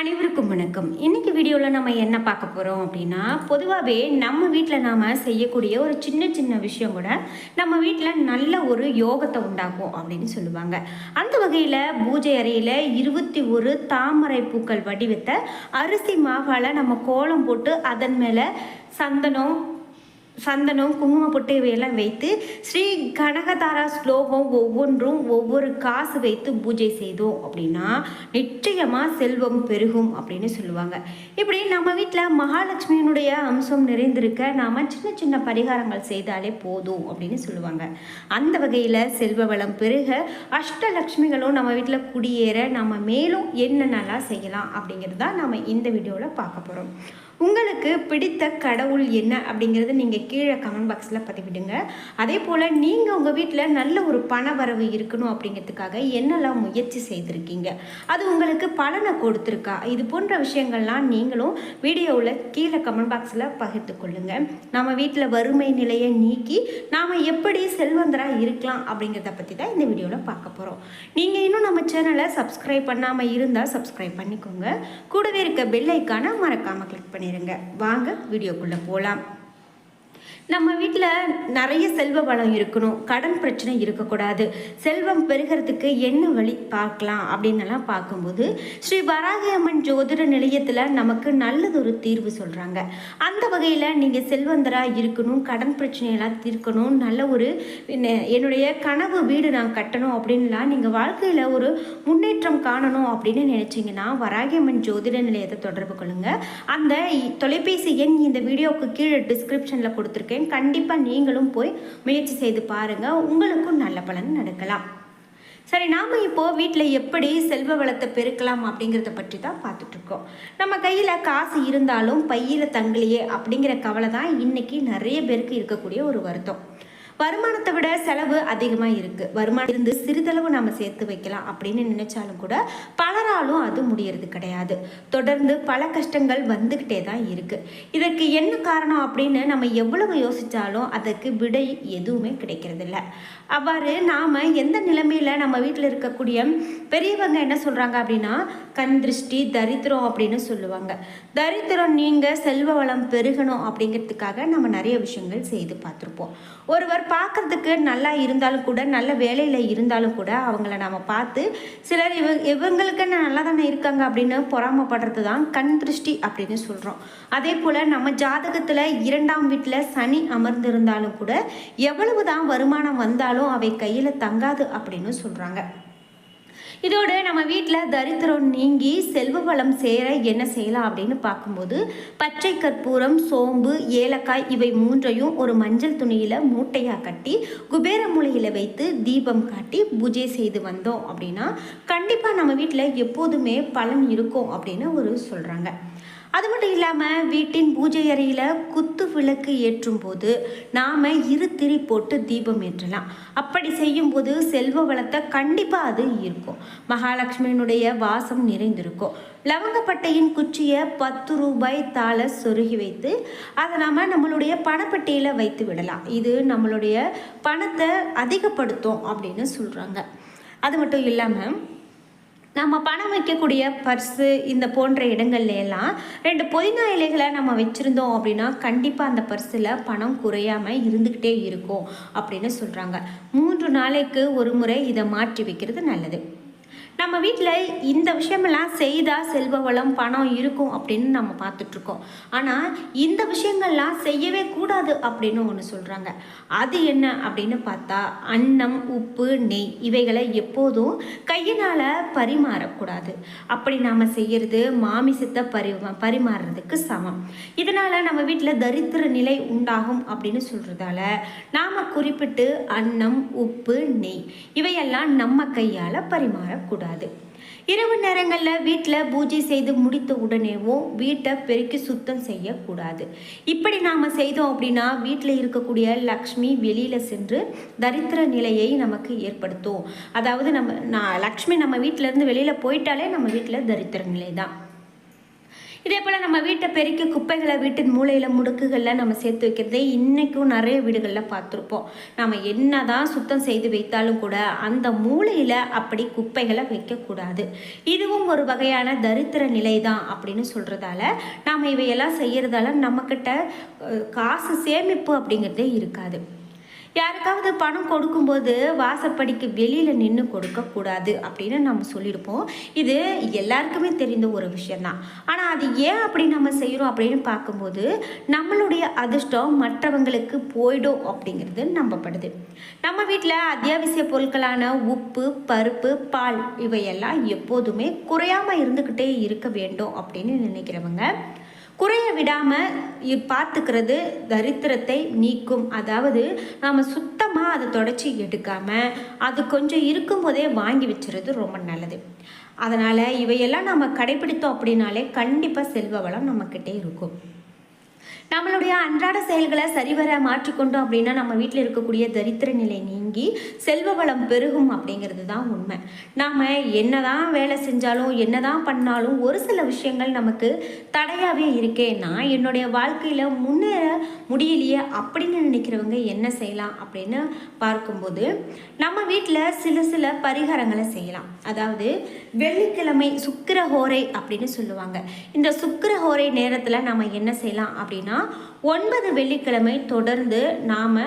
அனைவருக்கும் வணக்கம். இன்றைக்கி வீடியோவில் நம்ம என்ன பார்க்க போகிறோம் அப்படின்னா பொதுவாகவே நம்ம வீட்டில் நாம் செய்யக்கூடிய ஒரு சின்ன சின்ன விஷயம் கூட நம்ம வீட்டில் நல்ல ஒரு யோகத்தை உண்டாக்கும் அப்படின்னு சொல்லுவாங்க. அந்த வகையில் பூஜை அறையில் இருபத்தி ஒரு தாமரை பூக்கள் வடிவத்தை அரிசி மாவால் நம்ம கோலம் போட்டு அதன் மேலே சந்தனம் சந்தனம் குங்குமம் பொட்டு இவையெல்லாம் வைத்து ஸ்ரீ கனகதாரா ஸ்லோகம் ஒவ்வொன்றும் ஒவ்வொரு காசு வைத்து பூஜை செய்தோம் அப்படின்னா நிச்சயமாக செல்வம் பெருகும் அப்படின்னு சொல்லுவாங்க. இப்படி நம்ம வீட்டில் மகாலட்சுமியினுடைய அம்சம் நிறைந்திருக்க நாம் சின்ன சின்ன பரிகாரங்கள் செய்தாலே போதும் அப்படின்னு சொல்லுவாங்க. அந்த வகையில் செல்வ வளம் பெருக அஷ்டலக்ஷ்மிகளும் நம்ம வீட்டில் குடியேற நம்ம மேலும் என்னென்னலாம் செய்யலாம் அப்படிங்கிறது தான் நம்ம இந்த வீடியோவில் பார்க்க போகிறோம் உங்களுக்கு பிடித்த கடவுள் என்ன அப்படிங்கிறத நீங்கள் கீழே கமெண்ட் பாக்ஸில் பதிவிடுங்க. அதே போல் நீங்கள் உங்கள் வீட்டில் நல்ல ஒரு பண வரவு இருக்கணும் அப்படிங்கிறதுக்காக என்னெல்லாம் முயற்சி செய்திருக்கீங்க? அது உங்களுக்கு பலனை கொடுத்துருக்கா? இது போன்ற விஷயங்கள்லாம் நீங்களும் வீடியோவில் கீழே கமெண்ட் பாக்ஸில் பகிர்ந்து கொள்ளுங்கள் நம்ம வீட்டில் வறுமை நிலையை நீக்கி நாம் எப்படி செல்வந்தராக இருக்கலாம் அப்படிங்கிறத பற்றி தான் இந்த வீடியோவில் பார்க்க போகிறோம் நீங்கள் இன்னும் நம்ம சேனலை சப்ஸ்கிரைப் பண்ணாமல் இருந்தால் சப்ஸ்கிரைப் பண்ணிக்கோங்க. கூடவே இருக்க பெல் ஐக்கானை மறக்காமல் கிளிக் பண்ணிடுங்க வாங்க வீடியோக்குள்ளே போகலாம் நம்ம வீட்டில் நிறைய செல்வ வளம் இருக்கணும். கடன் பிரச்சனை இருக்கக்கூடாது. செல்வம் பெருகிறதுக்கு என்ன வழி பார்க்கலாம் அப்படின்னலாம் பார்க்கும்போது ஸ்ரீ வராகி அம்மன் ஜோதிட நிலையத்தில் நமக்கு நல்லதொரு தீர்வு சொல்கிறாங்க அந்த வகையில் நீங்கள் செல்வந்தராக இருக்கணும் கடன் பிரச்சனையெல்லாம் தீர்க்கணும் நல்ல ஒரு என்னுடைய கனவு வீடு நான் கட்டணும் அப்படின்லாம் நீங்கள் வாழ்க்கையில் ஒரு முன்னேற்றம் காணணும் அப்படின்னு நினச்சிங்கன்னா வராகி அம்மன் ஜோதிட நிலையத்தை தொடர்பு கொள்ளுங்கள் அந்த தொலைபேசி எண் இந்த வீடியோவுக்கு கீழே டிஸ்கிரிப்ஷனில் கொடுத்துருக்கேன். கண்டிப்பாக நீங்களும் போய் முயற்சி செய்து பாருங்கள் உங்களுக்கும் நல்ல பலன் நடக்கலாம். சரி நாம் இப்போது வீட்டில் எப்படி செல்வ வளத்தை பெருக்கலாம் அப்படிங்கிறத பற்றி தான் பார்த்துட்ருக்கோம் நம்ம கையில் காசு இருந்தாலும் பையில் தங்கலையே அப்படிங்கிற கவலை தான் இன்றைக்கி நிறைய பேருக்கு இருக்கக்கூடிய ஒரு வருத்தம். வருமானத்தை விட செலவு அதிகமாக இருக்குது வருமானம் இருந்து சிறிதளவு நம்ம சேர்த்து வைக்கலாம் அப்படின்னு நினைச்சாலும் கூட பலராலும் அது முடியறது கிடையாது. தொடர்ந்து பல கஷ்டங்கள் வந்துக்கிட்டே தான் இருக்குது இதற்கு என்ன காரணம் அப்படின்னு நம்ம எவ்வளவு யோசித்தாலும் அதற்கு விடை எதுவுமே கிடைக்கிறதில்ல. அவ்வாறு நாம் எந்த நிலைமையில் நம்ம வீட்டில் இருக்கக்கூடிய பெரியவங்க என்ன சொல்கிறாங்க அப்படின்னா கண் திருஷ்டி தரித்திரம் அப்படின்னு சொல்லுவாங்க. தரித்திரம் நீங்கள் செல்வ வளம் பெருகணும் அப்படிங்கிறதுக்காக நம்ம நிறைய விஷயங்கள் செய்து பார்த்துருப்போம். ஒருவர் பார்க்குறதுக்கு நல்லா இருந்தாலும் கூட நல்ல வேலையில் இருந்தாலும் கூட அவங்கள நம்ம பார்த்து சிலர் இவ இவங்களுக்கு நல்லா தானே இருக்காங்க அப்படின்னு பொறாமப்படுறது தான் கண் திருஷ்டி அப்படின்னு சொல்கிறோம் அதே போல் நம்ம ஜாதகத்தில் இரண்டாம் வீட்டில் சனி அமர்ந்திருந்தாலும் கூட எவ்வளவு தான் வருமானம் வந்தாலும் அவை கையில் தங்காது அப்படின்னு சொல்கிறாங்க இதோடு நம்ம வீட்டில் தரித்திரம் நீங்கி செல்வ வளம் சேர என்ன செய்யலாம் அப்படின்னு பார்க்கும்போது பச்சை கற்பூரம் சோம்பு ஏலக்காய் இவை மூன்றையும் ஒரு மஞ்சள் துணியில் மூட்டையாக கட்டி குபேர மூலையில் வைத்து தீபம் காட்டி பூஜை செய்து வந்தோம் அப்படின்னா கண்டிப்பாக நம்ம வீட்டில் எப்போதுமே பலன் இருக்கும் அப்படின்னு ஒரு சொல்கிறாங்க அது மட்டும் இல்லாமல் வீட்டின் பூஜை அறையில் குத்து விளக்கு ஏற்றும் போது நாம் இரு திரி போட்டு தீபம் ஏற்றலாம். அப்படி செய்யும்போது செல்வ வளத்தை கண்டிப்பாக அது இருக்கும் மகாலட்சுமியினுடைய வாசம் நிறைந்திருக்கும். லவங்கப்பட்டையின் குச்சியை பத்து ரூபாய் தாள சொருகி வைத்து அதை நாம் நம்மளுடைய பணப்பட்டியில் வைத்து விடலாம். இது நம்மளுடைய பணத்தை அதிகப்படுத்தும் அப்படின்னு சொல்கிறாங்க அது மட்டும் இல்லாமல் நம்ம பணம் வைக்கக்கூடிய பர்ஸு இந்த போன்ற இடங்கள்லாம் ரெண்டு புதினா இலைகளை நம்ம வச்சுருந்தோம் அப்படின்னா கண்டிப்பாக அந்த பர்ஸில் பணம் குறையாமல் இருந்துக்கிட்டே இருக்கும் அப்படின்னு சொல்கிறாங்க மூன்று நாளைக்கு ஒரு முறை இதை மாற்றி வைக்கிறது நல்லது. நம்ம வீட்டில் இந்த விஷயமெல்லாம் செய்தால் செல்வ வளம் பணம் இருக்கும் அப்படின்னு நம்ம பார்த்துட்ருக்கோம். ஆனால் இந்த விஷயங்கள்லாம் செய்யவே கூடாது அப்படின்னு ஒன்று சொல்கிறாங்க அது என்ன அப்படின்னு பார்த்தா அன்னம் உப்பு நெய் இவைகளை எப்போதும் கையினால் பரிமாறக்கூடாது. அப்படி நாம் செய்கிறது மாமிசத்தை பரி பரிமாறுறதுக்கு சமம். இதனால் நம்ம வீட்டில் தரித்திர நிலை உண்டாகும் அப்படின்னு சொல்கிறதால நாம் குறிப்பிட்டு அன்னம் உப்பு நெய் இவையெல்லாம் நம்ம கையால் பரிமாறக்கூடாது. இரவு நேரங்களில் வீட்டில் பூஜை செய்து முடித்த உடனேவும் வீட்டை பெருக்கி சுத்தம் செய்யக்கூடாது. இப்படி நாம் செய்தோம் அப்படின்னா வீட்டில் இருக்கக்கூடிய லக்ஷ்மி வெளியில் சென்று தரித்திர நிலையை நமக்கு ஏற்படுத்தும். அதாவது நம்ம நான் லக்ஷ்மி நம்ம வீட்டிலேருந்து வெளியில் போயிட்டாலே நம்ம வீட்டில் தரித்திர நிலை தான் இதே போல் நம்ம வீட்டை பெருக்கி குப்பைகளை வீட்டின் மூலையில் முடுக்குகளில் நம்ம சேர்த்து வைக்கிறதே இன்றைக்கும் நிறைய வீடுகளில் பார்த்துருப்போம். நம்ம என்ன தான் சுத்தம் செய்து வைத்தாலும் கூட அந்த மூலையில் அப்படி குப்பைகளை வைக்கக்கூடாது. இதுவும் ஒரு வகையான தரித்திர நிலை தான் அப்படின்னு சொல்கிறதால நாம் இவையெல்லாம் செய்கிறதால நம்மக்கிட்ட காசு சேமிப்பு அப்படிங்கிறதே இருக்காது. யாருக்காவது பணம் கொடுக்கும்போது வாசப்படிக்கு வெளியில் நின்று கொடுக்கக்கூடாது அப்படின்னு நம்ம சொல்லியிருப்போம். இது எல்லாருக்குமே தெரிந்த ஒரு விஷயந்தான் ஆனால் அது ஏன் அப்படி நம்ம செய்கிறோம் அப்படின்னு பார்க்கும்போது நம்மளுடைய அதிர்ஷ்டம் மற்றவங்களுக்கு போயிடும் அப்படிங்கிறது நம்பப்படுது. நம்ம வீட்டில் அத்தியாவசிய பொருட்களான உப்பு பருப்பு பால் இவையெல்லாம் எப்போதுமே குறையாமல் இருந்துக்கிட்டே இருக்க வேண்டும் அப்படின்னு நினைக்கிறவங்க குறைய விடாமல் பார்த்துக்கிறது தரித்திரத்தை நீக்கும். அதாவது நாம் சுத்தமாக அதை தொடச்சி எடுக்காமல் அது கொஞ்சம் இருக்கும்போதே வாங்கி வச்சுறது ரொம்ப நல்லது. அதனால் இவையெல்லாம் நம்ம கடைபிடித்தோம் அப்படின்னாலே கண்டிப்பாக செல்வ வளம் நம்மக்கிட்டே இருக்கும். நம்மளுடைய அன்றாட செயல்களை சரிவர மாற்றிக்கொண்டோம் அப்படின்னா நம்ம வீட்டில் இருக்கக்கூடிய தரித்திர நிலை நீங்கி செல்வ வளம் பெருகும் அப்படிங்கிறது தான் உண்மை. நாம் என்னதான் வேலை செஞ்சாலும் என்னதான் பண்ணாலும் ஒரு சில விஷயங்கள் நமக்கு தடையாகவே இருக்கே நான் என்னுடைய வாழ்க்கையில் முன்னேற முடியலையே அப்படின்னு நினைக்கிறவங்க என்ன செய்யலாம் அப்படின்னு பார்க்கும்போது நம்ம வீட்டில் சில சில பரிகாரங்களை செய்யலாம். அதாவது வெள்ளிக்கிழமை சுக்கிரஹோரை அப்படின்னு சொல்லுவாங்க. இந்த சுக்கிரஹோரை நேரத்தில் நம்ம என்ன செய்யலாம் அப்படின்னா ஒன்பது வெள்ளிக்கிழமை தொடர்ந்து நாம்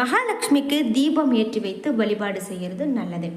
மகாலட்சுமிக்கு தீபம் ஏற்றி வைத்து வழிபாடு செய்கிறது நல்லது.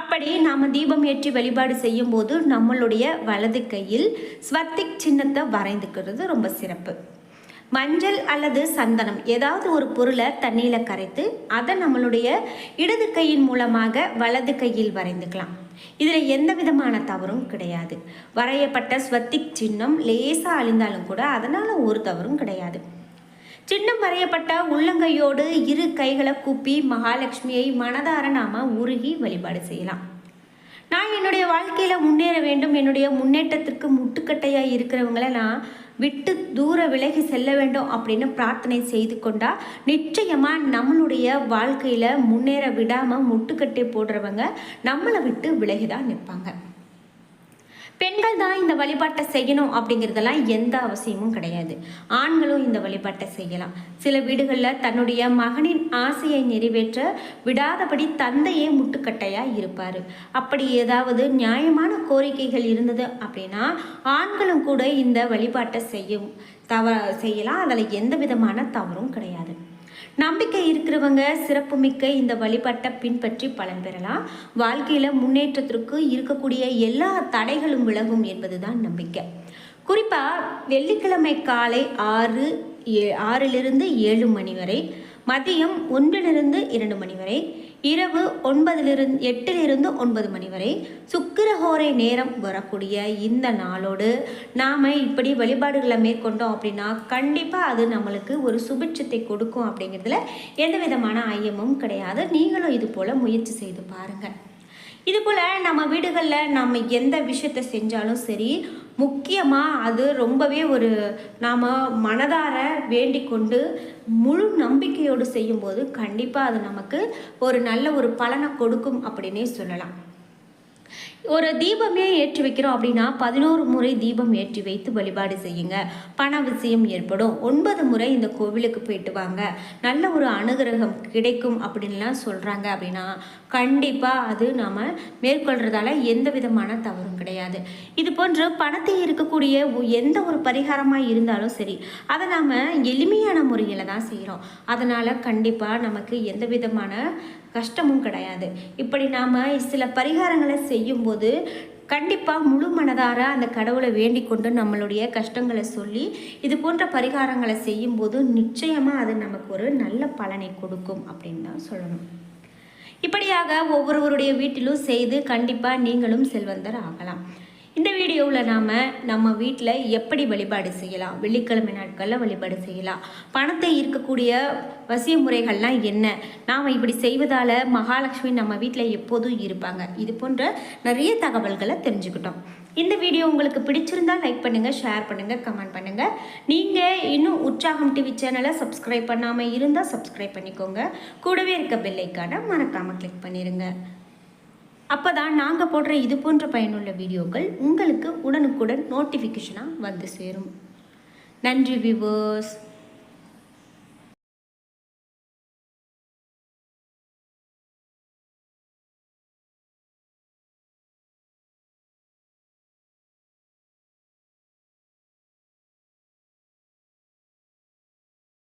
அப்படி நாம் தீபம் ஏற்றி வழிபாடு செய்யும்போது நம்மளுடைய வலது கையில் ஸ்வத்திக் சின்னத்தை வரைந்துக்கிறது ரொம்ப சிறப்பு. மஞ்சள் அல்லது சந்தனம் ஏதாவது ஒரு பொருளை தண்ணியில் கரைத்து அதை நம்மளுடைய இடது கையின் மூலமாக வலது கையில் வரைந்துக்கலாம். இதில் எந்த விதமான தவறும் கிடையாது. வரையப்பட்ட ஸ்வத்திக் சின்னம் லேசாக அழிந்தாலும் கூட அதனால் ஒரு தவறும் கிடையாது. சின்னம் வரையப்பட்ட உள்ளங்கையோடு இரு கைகளை கூப்பி மகாலட்சுமியை மனதார நாம உருகி வழிபாடு செய்யலாம். நான் என்னுடைய வாழ்க்கையில் முன்னேற வேண்டும் என்னுடைய முன்னேற்றத்திற்கு முட்டுக்கட்டையாக இருக்கிறவங்களை நான் விட்டு தூர விலகி செல்ல வேண்டும் அப்படின்னு பிரார்த்தனை செய்து கொண்டால் நிச்சயமாக நம்மளுடைய வாழ்க்கையில் முன்னேற விடாமல் முட்டுக்கட்டை போடுறவங்க நம்மளை விட்டு விலகி தான் நிற்பாங்க. பெண்கள் தான் இந்த வழிபாட்டை செய்யணும் அப்படிங்கிறதெல்லாம் எந்த அவசியமும் கிடையாது. ஆண்களும் இந்த வழிபாட்டை செய்யலாம். சில வீடுகளில் தன்னுடைய மகனின் ஆசையை நிறைவேற்ற விடாதபடி தந்தையே முட்டுக்கட்டையாக இருப்பார். அப்படி ஏதாவது நியாயமான கோரிக்கைகள் இருந்தது அப்படின்னா ஆண்களும் கூட இந்த வழிபாட்டை செய்யும். தவ செய்யலாம். அதில் எந்த விதமான தவறும் கிடையாது. நம்பிக்கை இருக்கிறவங்க சிறப்புமிக்க இந்த வழிபாட்டை பின்பற்றி பலன் பெறலாம். வாழ்க்கையில் முன்னேற்றத்திற்கு இருக்கக்கூடிய எல்லா தடைகளும் விலகும் என்பதுதான் நம்பிக்கை. குறிப்பாக வெள்ளிக்கிழமை காலை ஆறு ஏ ஆறிலிருந்து ஏழு மணி வரை மதியம் ஒன்றிலிருந்து இரண்டு மணி வரை இரவு ஒன்பதிலிருந்து எட்டிலிருந்து ஒன்பது மணி வரை சுக்கிரஹோரை நேரம் வரக்கூடிய இந்த நாளோடு நாம் இப்படி வழிபாடுகளை மேற்கொண்டோம் அப்படின்னா கண்டிப்பாக அது நம்மளுக்கு ஒரு சுபிட்சத்தை கொடுக்கும் அப்படிங்கிறதுல எந்த விதமான ஐயமும் கிடையாது. நீங்களும் இது போல் முயற்சி செய்து பாருங்கள் இது போல் நம்ம வீடுகளில் நம்ம எந்த விஷயத்தை செஞ்சாலும் சரி முக்கியமாக அது ரொம்பவே ஒரு நாம் மனதார வேண்டிக் கொண்டு முழு நம்பிக்கையோடு செய்யும்போது கண்டிப்பாக அது நமக்கு ஒரு நல்ல ஒரு பலனை கொடுக்கும் அப்படின்னே சொல்லலாம். ஒரு தீபமே ஏற்றி வைக்கிறோம் அப்படின்னா பதினோரு முறை தீபம் ஏற்றி வைத்து வழிபாடு செய்யுங்க. பண விஷயம் ஏற்படும். ஒன்பது முறை இந்த கோவிலுக்கு போயிட்டு வாங்க. நல்ல ஒரு அனுகிரகம் கிடைக்கும் அப்படின்லாம் சொல்கிறாங்க அப்படின்னா கண்டிப்பாக அது நாம் மேற்கொள்கிறதால எந்த விதமான தவறும் கிடையாது. இது போன்று பணத்தை இருக்கக்கூடிய ஒ- எந்த ஒரு பரிகாரமாக இருந்தாலும் சரி அதை நாம் எளிமையான முறையில் தான் செய்கிறோம் அதனால் கண்டிப்பாக நமக்கு எந்த விதமான கஷ்டமும் கிடையாது. இப்படி நாம் சில பரிகாரங்களை செய்யும்போது கண்டிப்பாக முழு மனதார அந்த கடவுளை வேண்டிக் கொண்டு நம்மளுடைய கஷ்டங்களை சொல்லி இது போன்ற பரிகாரங்களை செய்யும்போது நிச்சயமாக அது நமக்கு ஒரு நல்ல பலனை கொடுக்கும் அப்படின்னு தான் சொல்லணும். இப்படியாக ஒவ்வொருவருடைய வீட்டிலும் செய்து கண்டிப்பாக நீங்களும் செல்வந்தர் ஆகலாம். இந்த வீடியோவில் நாம் நம்ம வீட்டில் எப்படி வழிபாடு செய்யலாம்? வெள்ளிக்கிழமை நாட்களில் வழிபாடு செய்யலாம். பணத்தை ஈர்க்கக்கூடிய வசிய முறைகள்லாம் என்ன? நாம் இப்படி செய்வதால் மகாலட்சுமி நம்ம வீட்டில் எப்போதும் இருப்பாங்க. இது போன்ற நிறைய தகவல்களை தெரிஞ்சுக்கிட்டோம். இந்த வீடியோ உங்களுக்கு பிடிச்சிருந்தா லைக் பண்ணுங்கள் ஷேர் பண்ணுங்கள் கமெண்ட் பண்ணுங்கள் நீங்கள் இன்னும் உற்சாகம் டிவி சேனலை சப்ஸ்கிரைப் பண்ணாமல் இருந்தால் சப்ஸ்கிரைப் பண்ணிக்கோங்க. கூடவே இருக்க பெல்லைக்கான மறக்காமல் கிளிக் பண்ணிடுங்க அப்போ தான் நாங்கள் போடுற இது போன்ற பயனுள்ள வீடியோக்கள் உங்களுக்கு உடனுக்குடன் நோட்டிஃபிகேஷனாக வந்து சேரும். நன்றி விவர்ஸ்